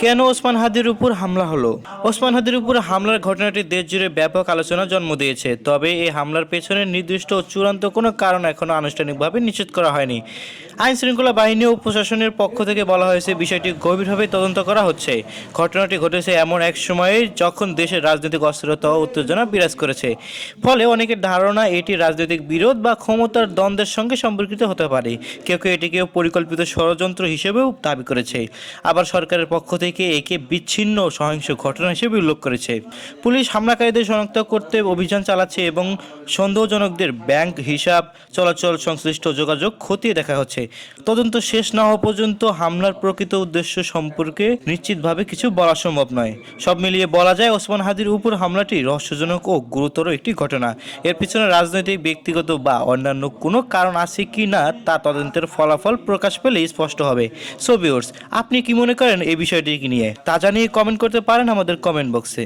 কেন ওসমান হাদির উপর হামলা হলো? ওসমান হাদির উপর হামলার ঘটনাটি দেশ জুড়ে ব্যাপক আলোচনা জন্ম দিয়েছে। তবে এই হামলার পেছনে নির্দিষ্ট ও চূড়ান্ত কোনো কারণ এখনও আনুষ্ঠানিকভাবে নিশ্চিত করা হয়নি। আইন শৃঙ্খলা বাহিনী ও প্রশাসনের পক্ষ থেকে বলা হয়েছে, বিষয়টি গভীরভাবে তদন্ত করা হচ্ছে। ঘটনাটি ঘটেছে এমন এক সময়ে যখন দেশের রাজনৈতিক অস্থিরতা ও উত্তেজনা বিরাজ করেছে। ফলে অনেকের ধারণা এটি রাজনৈতিক বিরোধ বা ক্ষমতার দ্বন্দ্বের সঙ্গে সম্পর্কিত হতে পারে। কেউ কেউ এটিকে পরিকল্পিত ষড়যন্ত্র হিসেবেও দাবি করেছে। আবার সরকারের পক্ষ থেকে একে বিচ্ছিন্ন সহিংস ঘটনা হিসেবে উল্লেখ করেছে। পুলিশ হামলাকারীদের শনাক্ত করতে অভিযান চালাচ্ছে এবং সন্দেহজনকদের ব্যাংক হিসাব, চলাচল সংশ্লিষ্ট যোগাযোগ খতিয়ে দেখা হচ্ছে। তদন্ত শেষ না হওয়া পর্যন্ত হামলার প্রকৃত উদ্দেশ্য সম্পর্কে নিশ্চিতভাবে কিছু বলা সম্ভব নয়। সব মিলিয়ে বলা যায় ওসমান হাদির উপর হামলাটি রহস্যজনক ও গুরুতর একটি ঘটনা। এর পিছনে রাজনৈতিক, ব্যক্তিগত বা অন্যান্য কোনো কারণ আছে কি না তা তদন্তের ফলাফল প্রকাশ পেলেই স্পষ্ট হবে। সো ভিউয়ার্স, আপনি কি মনে করেন এই বিষয়টি নিয়ে? তা জানিয়ে কমেন্ট করতে পারেন আমাদের কমেন্ট বক্সে